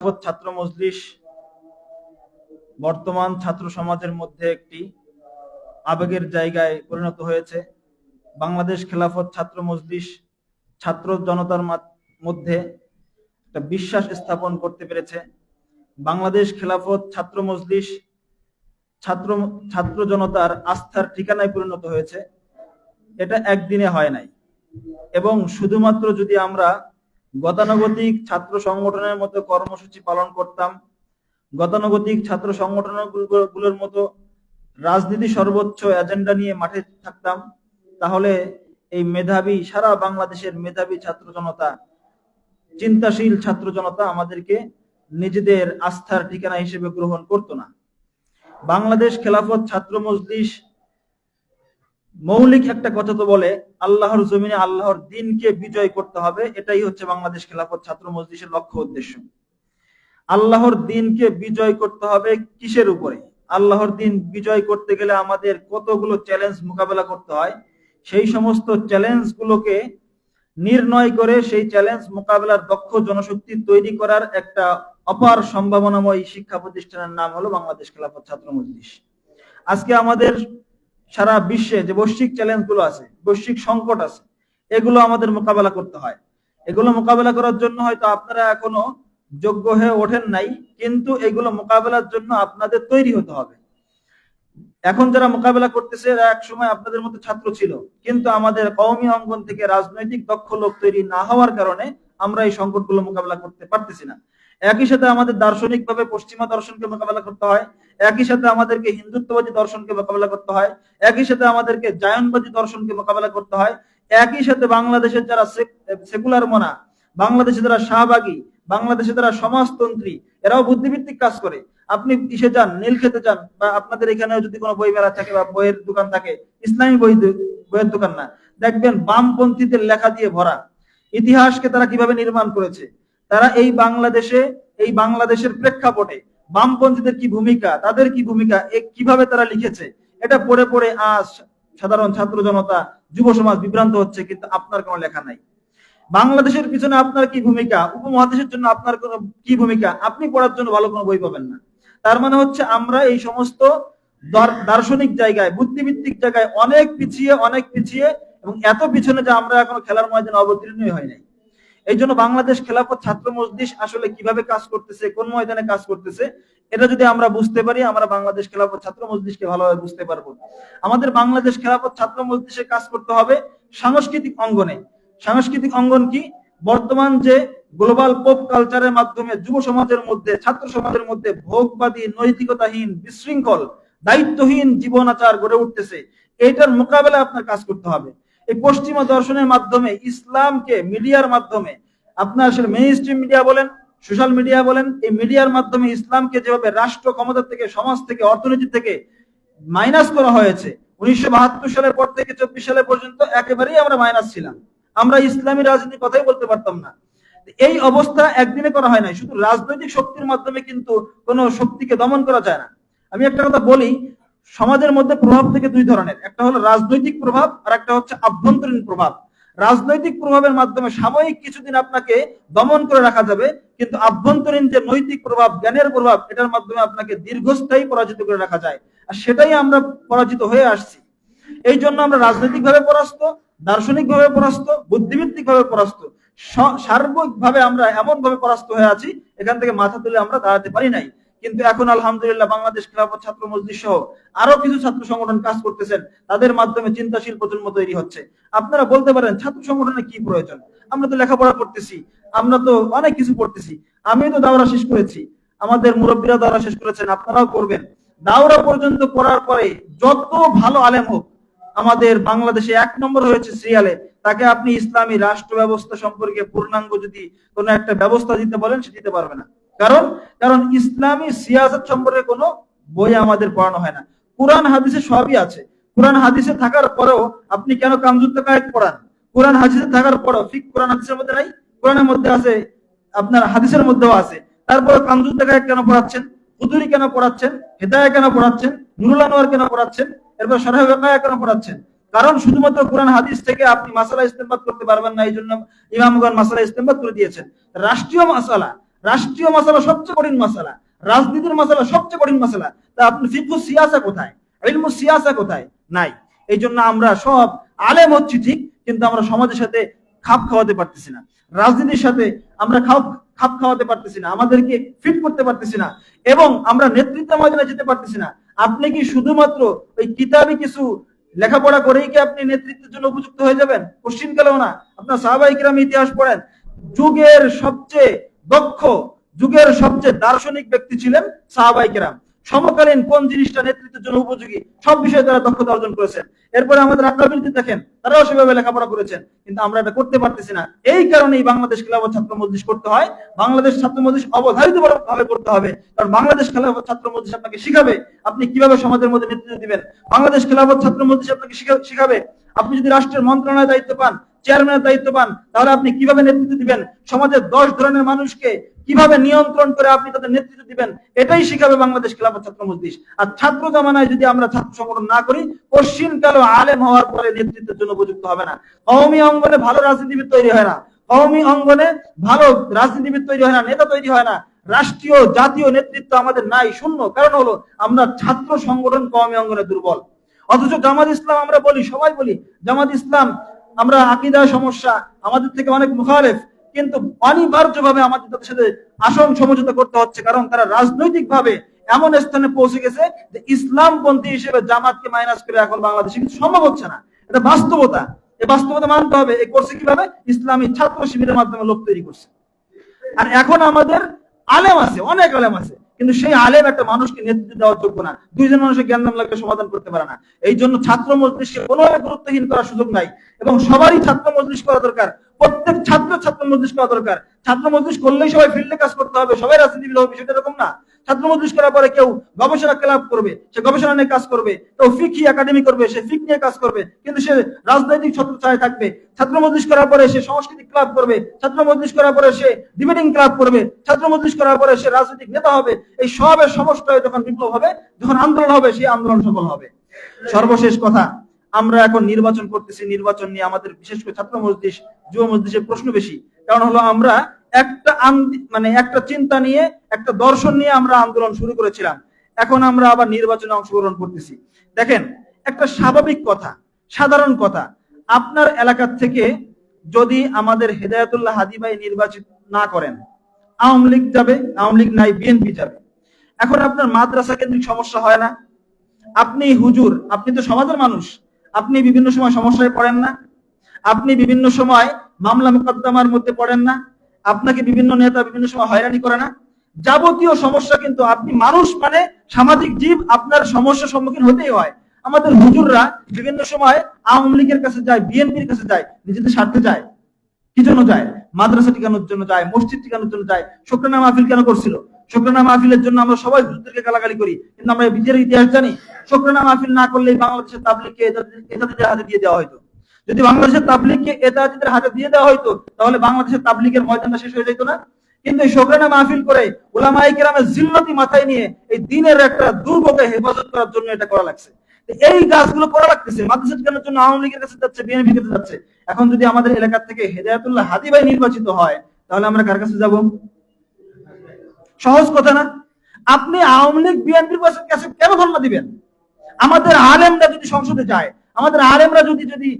ছাত্র মজলিস বর্তমান ছাত্র সমাজের মধ্যে একটি আবেগের জায়গায় পরিণত হয়েছে। বাংলাদেশ খেলাফত ছাত্র মজলিস ছাত্র জনতার মধ্যে একটা বিশ্বাস স্থাপন করতে পেরেছে। বাংলাদেশ খেলাফত ছাত্র মজলিস ছাত্র ছাত্র জনতার আস্থার ঠিকানায় পরিণত হয়েছে। এটা একদিনে হয় নাই। এবং শুধুমাত্র যদি আমরা গতানুগতিক ছাত্র সংগঠনের মতো কর্মসূচি পালন করতাম। গতানুগতিক ছাত্র সংগঠনগুলোর মতো রাজনীতি সর্বোচ্চ এজেন্ডা নিয়ে মাঠে থাকতাম। তাহলে এই মেধাবী, সারা বাংলাদেশের মেধাবী ছাত্র জনতা, চিন্তাশীল ছাত্র জনতা আমাদেরকে নিজেদের আস্থার ঠিকানা হিসেবে গ্রহণ করতো না। বাংলাদেশ খেলাফত ছাত্র মজলিস মৌলিক একটা কথা তো বলে, আল্লাহর জমিনে আল্লাহর দিনকে বিজয় করতে হবে, এটাই হচ্ছে বাংলাদেশ খেলাফত ছাত্র মজলিসের লক্ষ্য উদ্দেশ্য। আল্লাহর দিনকে বিজয় করতে হবে কিসের উপরে? আল্লাহর দিন বিজয় করতে গেলে আমাদের কতগুলো চ্যালেঞ্জ মোকাবেলা করতে হয়? সেই সমস্ত চ্যালেঞ্জ গুলোকে নির্ণয় করে সেই চ্যালেঞ্জ মোকাবেলার দক্ষ জনশক্তি তৈরি করার একটা অপার সম্ভাবনাময় শিক্ষা প্রতিষ্ঠানের নাম হলো বাংলাদেশ খেলাফত ছাত্র মজলিস। আজকে আমাদের সারা বিশ্বে যে বৈশ্বিক চ্যালেঞ্জগুলো আছে, বৈশ্বিক সংকট আছে, এগুলো আমাদের মোকাবেলা করতে হয়। এগুলো মোকাবেলা করার জন্য হয়তো আপনারা এখনও যোগ্য হয়ে ওঠেন নাই, কিন্তু এগুলো মোকাবেলার জন্য আপনাদের তৈরি হতে হবে। এখন যারা মোকাবেলা করতেছে এক সময় আপনাদের মতো ছাত্র ছিল, কিন্তু আমাদের কওমি অঙ্গন থেকে রাজনৈতিক দক্ষ লোক তৈরি না হওয়ার কারণে আমরা এই সংকটগুলো মোকাবেলা করতে পারতেছি না। একই সাথে আমাদের দার্শনিক ভাবে পশ্চিমা দর্শনকে মোকাবেলা করতে হয় একই সাথে আমাদেরকে হিন্দুত্ববাদী দর্শনকে মোকাবেলা করতে হয়, একই সাথে আমাদেরকে জায়নবাদী দর্শনকে মোকাবেলা করতে হয়, একই সাথে বাংলাদেশের যারা সেকুলার মনা বাংলাদেশে যারা শাহবাগী বাংলাদেশে যারা সমাজতন্ত্রী, এরাও বুদ্ধিভিত্তিক কাজ করে। আপনি ইসে যান, নীল খেতে যান, বা আপনাদের এখানে যদি কোনো বই মেলা থাকে বা বইয়ের দোকান থাকে, ইসলামী বই বইয়ের দোকান না। দেখবেন বামপন্থীদের লেখা দিয়ে ভরা। ইতিহাসকে তারা কীভাবে নির্মাণ করেছে? তারা এই বাংলাদেশে, এই বাংলাদেশের প্রেক্ষাপটে বামপন্থীদের কি ভূমিকা, তাদের কি ভূমিকা কীভাবে তারা লিখেছে, এটা পড়ে পড়ে আজ সাধারণ ছাত্র জনতা, যুব সমাজ বিভ্রান্ত হচ্ছে, কিন্তু আপনার কোনো লেখা নাই। বাংলাদেশের পিছনে আপনার কি ভূমিকা, উপমহাদেশের জন্য আপনার কোন কি ভূমিকা, আপনি পড়ার জন্য ভালো কোনো বই পাবেন না। তার মানে হচ্ছে আমরা এই সমস্ত দার্শনিক জায়গায় বুদ্ধিভিত্তিক জায়গায় অনেক পিছিয়ে অনেক পিছিয়ে, এবং এত পিছনে যে আমরা এখনও খেলার ময়দানে অবতীর্ণই হয় নাই। এই জন্য বাংলাদেশ খেলাফত ছাত্র মজলিস আসলে কীভাবে কাজ করতেছে, কোন ময়দানে কাজ করতেছে, এটা যদি আমরা বুঝতে পারি, আমরা বাংলাদেশ খেলাফত ছাত্র মজলিসকে ভালোভাবে বুঝতে পারব। আমাদের বাংলাদেশ খেলাফত ছাত্র মজলিসে কাজ করতে হবে সাংস্কৃতিক অঙ্গনে। সাংস্কৃতিক অঙ্গন কি? বর্তমান যে গ্লোবাল পপ কালচারের মাধ্যমে যুব সমাজের মধ্যে, ছাত্র সমাজের মধ্যে ভোগবাদী, নৈতিকতাহীন, বিশৃঙ্খল, দায়িত্বহীন জীবনাচার গড়ে উঠতেছে। এইটার মোকাবেলা আপনার কাজ করতে হবে। এই পশ্চিমা দর্শনের মাধ্যমে, ইসলামকে মিডিয়ার মাধ্যমে, আপনার আসলে মেইন স্ট্রিম মিডিয়া বলেন সোশ্যাল মিডিয়া বলেন, এই মিডিয়ার মাধ্যমে ইসলামকে যেভাবে রাষ্ট্র ক্ষমতা থেকে, সমাজ থেকে, অর্থনীতি থেকে মাইনাস করা হয়েছে, উনিশশো সালের পর থেকে চব্বিশ সালে পর্যন্ত একেবারেই আমরা মাইনাস ছিলাম। আমরা ইসলামী রাজনীতির কথাই বলতে পারতাম না। এই অবস্থা একদিনে করা হয় নাই, শুধু রাজনৈতিক শক্তির মাধ্যমে কিন্তু কোনো শক্তিকে দমন করা যায় না। আমি একটা কথা বলি সমাজের মধ্যে প্রভাব থেকে দুই ধরনের। একটা হলো রাজনৈতিক প্রভাব আর একটা হচ্ছে আভ্যন্তরীণ প্রভাব। রাজনৈতিক প্রভাবের মাধ্যমে সাময়িক কিছুদিন আপনাকে দমন করে রাখা যাবে, কিন্তু আভ্যন্তরীণ যে নৈতিক প্রভাব, জ্ঞানের প্রভাব, এটার মাধ্যমে আপনাকে দীর্ঘস্থায়ী পরাজিত করে রাখা যায়। আর সেটাই আমরা পরাজিত হয়ে আসছি। এই জন্য আমরা রাজনৈতিক ভাবে পরাস্ত দার্শনিক ভাবে পরাস্ত বুদ্ধিভিত্তিক ভাবে পরাস্ত। সার্বিক ভাবে আমরা এমন ভাবে পরাস্ত হয়ে আছি, এখান থেকে মাথা তুলে আমরা দাঁড়াতে পারি নাই। কিন্তু এখন আলহামদুলিল্লাহ বাংলাদেশ খেলাফত ছাত্র মজলিস সহ আরও কিছু ছাত্র সংগঠন কাজ করতেছেন। তাদের মাধ্যমে চিন্তাশীল প্রজন্ম তৈরি হচ্ছে। আপনারা বলতে পারেন, ছাত্র সংগঠনে কি প্রয়োজন? আমরা তো লেখাপড়া করতেছি, আমরা তো অনেক কিছু পড়তেছি আমি তো দাওরা শেষ করেছি। আমাদের মুরব্বীরা দাওরা শেষ করেছেন, আপনারাও করবেন। দাওরা পর্যন্ত পড়ার পরে যত ভালো আলেম হোক, আমাদের বাংলাদেশে এক নম্বর হয়েছে সিরিয়ালে। তাকে আপনি ইসলামী রাষ্ট্র ব্যবস্থা সম্পর্কে পূর্ণাঙ্গ যদি কোন একটা ব্যবস্থা দিতে বলেন, সে দিতে পারবে না। কারণ কারণ ইসলামী সিয়াসত সম্পর্কে কোনো বই আমাদের পড়ানো হয় না। কোরআন, হাদিসে সবই আছে। কোরআন, হাদিসে থাকার পরেও আপনি কেন কামযুক্ত কায়েক পড়ান? কোরআন, হাদিসে থাকার পরেও, ফিক কোরআন, হাদিসের মধ্যে নাই? কোরআনের মধ্যে আছে, আপনার হাদিসের মধ্যেও আছে। তারপরে কামযুক্ত কায়েক কেন পড়াচ্ছেন? হুদুরি কেন পড়াচ্ছেন? হেদায়া কেন পড়াচ্ছেন? নুরুল আনোয়ার কেন পড়াচ্ছেন? এরপর সরাহ কেন পড়াচ্ছেন? কারণ শুধুমাত্র কোরআন, হাদিস থেকে আপনি মাসালা ইস্তেমবাদ করতে পারবেন না এই জন্য ইমামগণ মাসালা ইস্তেমবাদ করে দিয়েছেন। রাষ্ট্রীয় মাসালা রাষ্ট্রীয় মশালা সবচেয়ে কঠিন মশালা, রাজনীতির মশালা সবচেয়ে কঠিন মশালা। তা আপনি ফিকু সিয়াসা কোথায়? সিয়াসা কোথায়? নাই। এই জন্য আমরা সব আলেম হচ্ছি ঠিক, কিন্তু আমরা সমাজের সাথে খাপ খাওয়াতে পারতেছি না। রাজনীতির সাথে আমরা খাপ খাপ খাওয়াতে পারতেছি না। আমাদেরকে ফিট করতে পারতেছি না। এবং আমরা নেতৃত্ব ময়দানে যেতে পারতেছি না। আপনি কি শুধুমাত্র ওই কিতাবি কিছু লেখাপড়া করেই কি আপনি নেতৃত্বের জন্য উপযুক্ত হয়ে যাবেন? কোশ্চিন কালেও না। আপনার সাহাবাই কিরাম ইতিহাস পড়েন। যুগের সবচেয়ে দক্ষ যুগের সবচেয়ে দার্শনিক ব্যক্তি ছিলেন সাহাবাই কিরাম। সমকালীন কোন জিনিসটা নেতৃত্বের জন্য উপযোগী, সব বিষয়ে তারা দক্ষতা অর্জন করেছেন। এরপরে আমাদের আগ্রাবিনতে দেখেন, তারাও সেভাবে লেখাপড়া করেছেন, কিন্তু আমরা এটা করতে পারতেছি না। এই কারণেই বাংলাদেশ খেলাফত ছাত্র মজলিস করতে হয়। বাংলাদেশ ছাত্র মজলিস অবধারিত ভাবে করতে হবে, কারণ বাংলাদেশ খেলাফত ছাত্র মজলিস আপনাকে শিখাবে, আপনি কীভাবে সমাজের মধ্যে নেতৃত্ব দিবেন। বাংলাদেশ খেলাফত ছাত্র মজলিস আপনাকে শিখা- শিখাবে। আপনি যদি রাষ্ট্রের মন্ত্রণালয়ের দায়িত্ব পান চেয়ারম্যানের দায়িত্ব পান তাহলে আপনি কীভাবে নেতৃত্ব দিবেন? সমাজের দশ ধরনের মানুষকে কীভাবে নিয়ন্ত্রণ করে আপনি তাদের নেতৃত্ব দিবেন? এটাই শিখাবে বাংলাদেশ খেলাফত ছাত্র মজলিস। আর ছাত্র জামানায় যদি আমরা ছাত্র সংগঠন না করি পশ্চিম কালো আলেম হওয়ার পরে নেতৃত্বের জন্য উপযুক্ত হবে না। কওমি অঙ্গনে ভালো রাজনীতিবিদ তৈরি হয় না। কওমি অঙ্গনে ভালো রাজনীতিবিদ তৈরি হয় না, নেতা তৈরি হয় না। রাষ্ট্রীয়, জাতীয় নেতৃত্ব আমাদের নাই, শূন্য। কারণ হলো, আমরা ছাত্র সংগঠন কওমি অঙ্গনে দুর্বল। অথচ জামাত ইসলাম আমরা বলি, সবাই বলি, জামাত ইসলাম আমরা আকিদা সমস্যা, আমাদের থেকে অনেক মুখালেফ, কিন্তু অনিবার্যভাবে আমাদের তাদের সাথে আসন সমঝোতা করতে হচ্ছে, কারণ তারা রাজনৈতিকভাবে এমন স্থানে পৌঁছে গেছে যে ইসলামপন্থী হিসেবে জামাতকে মাইনাস করে এখন বাংলাদেশে কিন্তু সম্ভব হচ্ছে না। এটা বাস্তবতা। এই বাস্তবতা মানতে হবে। এই করছে কীভাবে? ইসলামী ছাত্র শিবিরের মাধ্যমে লোক তৈরি করছে। আর এখন আমাদের আলেম আছে, অনেক আলেম আছে। কিন্তু সেই আলেম একটা মানুষকে নেতৃত্ব দেওয়ার যোগ্য না। দুইজন মানুষের জ্ঞান নাম লাগলে সমাধান করতে পারে না। এই জন্য ছাত্র মজলিসকে কোনোভাবে গুরুত্বহীন করার সুযোগ নাই। এবং সবারই ছাত্র মজলিস করা দরকার। প্রত্যেক ছাত্র ছাত্র মজলিস করা দরকার। ছাত্র মজলিস করলেই সবাই ফিল্ডে কাজ করতে হবে, সবাই রাজনীতিবিদ হবে, বিষয়টা এরকম না। ছাত্র মজলিস করার পরে কেউ গবেষণা ক্লাব করবে, সে গবেষণা নিয়ে কাজ করবে, কেউ ফিকি একাডেমি করবে, সে ফিক নিয়ে কাজ করবে, কিন্তু সে রাজনৈতিক ছত্রছায় থাকবে। ছাত্র মজলিস করার পরে সে সাংস্কৃতিক ক্লাব করবে, ছাত্র মজলিস করার পরে সে ডিবেটিং ক্লাব করবে, ছাত্র মজলিস করার পরে সে রাজনৈতিক নেতা হবে। এই সবের সমষ্টয় যখন বিপ্লব হবে, যখন আন্দোলন হবে, সেই আন্দোলন সফল হবে। সর্বশেষ কথা আমরা এখন নির্বাচন করতেছি, নির্বাচন নিয়ে আমাদের বিশেষ করে ছাত্র মজলিস, যুব মজলিসের প্রশ্ন বেশি। কারণ হলো আমরা একটা মানে একটা চিন্তা নিয়ে, একটা দর্শন নিয়ে আমরা আন্দোলন শুরু করেছিলাম। এখন আমরা আবার নির্বাচনে অংশগ্রহণ করতেছি। দেখেন, একটা স্বাভাবিক কথা, সাধারণ কথা। আপনার এলাকার থেকে যদি আমাদের হেদায়তুল্লাহ হাদি ভাই নির্বাচিত না করেন, আওয়ামী লীগ যাবে, আওয়ামী লীগ নাই, বিএনপি যাবে। এখন আপনার মাদ্রাসা কেন্দ্রিক সমস্যা হয় না? আপনি হুজুর, আপনি তো সমাজের মানুষ। আপনি বিভিন্ন সময় সমস্যায় পড়েন না। আপনি বিভিন্ন সময় মামলা মোকদ্দমার মধ্যে পড়েন না। আপনাকে বিভিন্ন নেতা বিভিন্ন সময় হয়রানি করে না। যাবতীয় সমস্যা কিন্তু আপনি মানুষ মানে সামাজিক জীব আপনার সমস্যার সম্মুখীন হতেই হয়। আমাদের হুজুররা বিভিন্ন সময় আওয়ামী লীগের কাছে যায়, বিএনপির কাছে যায়, নিজেদের স্বার্থে যায়। কি জন্য যায়? মাদ্রাসা টিকানোর জন্য যায়, মসজিদ টিকানোর জন্য যায়। শুক্রানা মাহফিল কেন করছিল? শুক্রানা মাহফিলের জন্য আমরা সবাই হুজুরদেরকে গালাগালি করি, কিন্তু আমরা বিজয়ের ইতিহাস জানি। শুক্রানা মাহফিল না করলেই বাংলাদেশের তাবলিগকে এতাদের হাতে দিয়ে দেওয়া হয়তো যদি বাংলাদেশের তাবলিগকে এতাদের হাতে দিয়ে দেওয়া হয়তো তাহলে বাংলাদেশের তাবলিগের ময়দানটা শেষ হয়ে যেত না। কিন্তু এই শোকরানা মাহফিল করে ওলামাই কেরামের জিল্লতি মাথায় নিয়ে এই দিনের একটা দুর্গকে হেফাজত করার জন্য এটা করা লাগছে। এই গাছগুলো করা লাগতেছে। মাদ্রাসা টিকানোর জন্য আওয়ামী লীগের কাছে যাচ্ছে বিএনপি কাছে যাচ্ছে। এখন যদি আমাদের এলাকা থেকে হেদায়তুল্লাহ হাদি ভাই নির্বাচিত হয়, তাহলে আমরা কার কাছে যাব? সহজ কথা না? আপনি আওয়ামী লীগ বিএনপির কাছে কেন ধর্ণা দিবেন? আমাদের আলেমরা যদি সংসদে যায়, আমাদের আলেমরা যদি যদি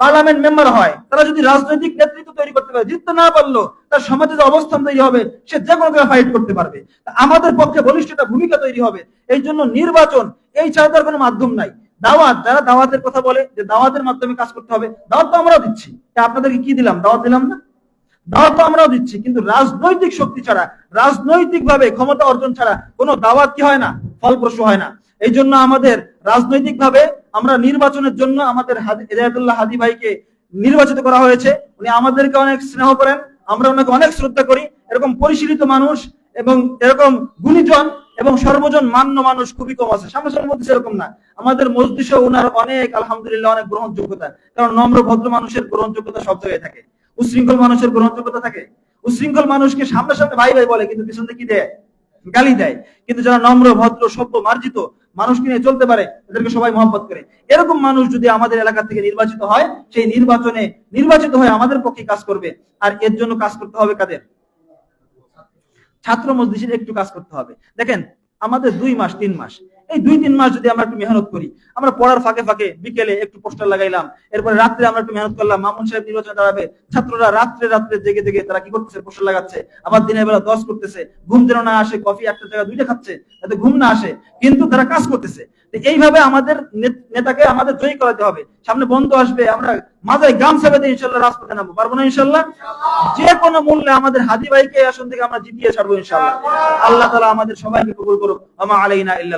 পার্লামেন্ট মেম্বার হয়, তারা যদি রাজনৈতিক নেতৃত্ব তৈরি করতে পারে, জিততে না পারল, তার সমাজে যে অবস্থান তৈরি হবে, সে যে কোনো জায়গায় ফাইট করতে পারবে। আমাদের পক্ষে বলিষ্ঠ একটা ভূমিকা তৈরি হবে। এই জন্য নির্বাচন, এই ছাড়া তার কোনো মাধ্যম নাই। দাওয়াত, যারা দাওয়াতের কথা বলে, যে দাওয়াতের মাধ্যমে কাজ করতে হবে, দাওয়াত তো আমরাও দিচ্ছি। আপনাদেরকে কি দিলাম? দাওয়াত দিলাম না? দাওয়াত তো আমরাও দিচ্ছি, কিন্তু রাজনৈতিক শক্তি ছাড়া রাজনৈতিক ভাবে ক্ষমতা অর্জন ছাড়া কোনো দাওয়াত কি হয় না? ফলপ্রসূ হয় না। এই জন্য আমাদের রাজনৈতিক ভাবে আমরা নির্বাচনের জন্য আমাদের হাদি- হেদায়েতুল্লাহ হাদি ভাইকে নির্বাচিত করা হয়েছে। উনি আমাদেরকে অনেক স্নেহ করেন, আমরা ওনাকে অনেক শ্রদ্ধা করি। এরকম পরিশীলিত মানুষ এবং এরকম গুণীজন এবং সর্বজন মান্য মানুষ খুবই কম আছে। সামনে মধ্যে সেরকম না। আমাদের মসজিদে ওনার অনেক আলহামদুলিল্লাহ অনেক গ্রহণযোগ্যতা। কারণ নম্র ভদ্র মানুষের গ্রহণযোগ্যতা সব জায়গায় থাকে। উশৃঙ্খল মানুষের গ্রহণযোগ্যতা থাকে। উশৃঙ্খল মানুষকে সামনে সামনে ভাই ভাই বলে, কিন্তু পিছন কি দেয়? গালি দেয়। কিন্তু যারা নম্র, ভদ্র, সভ্য, মার্জিত মানুষকে নিয়ে চলতে পারে, এদেরকে সবাই মহব্বত করে। এরকম মানুষ যদি আমাদের এলাকা থেকে নির্বাচিত হয়, সেই নির্বাচনে নির্বাচিত হয়ে আমাদের পক্ষে কাজ করবে। আর এর জন্য কাজ করতে হবে কাদের? ছাত্র মসজিদের একটু কাজ করতে হবে। দেখেন, আমাদের দুই মাস, তিন মাস। এই দুই, তিন মাস যদি আমরা একটু মেহনত করি, আমরা পড়ার ফাঁকে ফাঁকে বিকেলে একটু পোস্টার লাগাইলাম, এরপরে রাত্রে আমরা একটু মেহনত করলাম, মামুন সাহেব নির্বাচন দাঁড়াবে, ছাত্ররা রাত্রে রাত্রে জেগে জেগে তারা কি করতেছে, পোস্টার লাগাচ্ছে, আবার দিনের বেলা দশ করতেছে, ঘুম যেন না আসে, কফি একটা জায়গা দুইটা খাচ্ছে, যাতে ঘুম না আসে, কিন্তু তারা কাজ করতেছে। এইভাবে আমাদের নেতাকে আমাদের জয়ী করাতে হবে। সামনে বন্ধ আসবে, আমরা মাথায় গাম সাবেতে ইনশাল্লাহ রাজপথে নামবো। পারব না ইনশাল্লাহ? যে কোনো মূল্যে আমাদের হাদি ভাইকে আসন থেকে আমরা জিতিয়ে ছাড়বো ইনশাল্লাহ। আল্লাহ তালা আমাদের সবাইকে কবুল করুক। আমা আলাইনা ইল্লা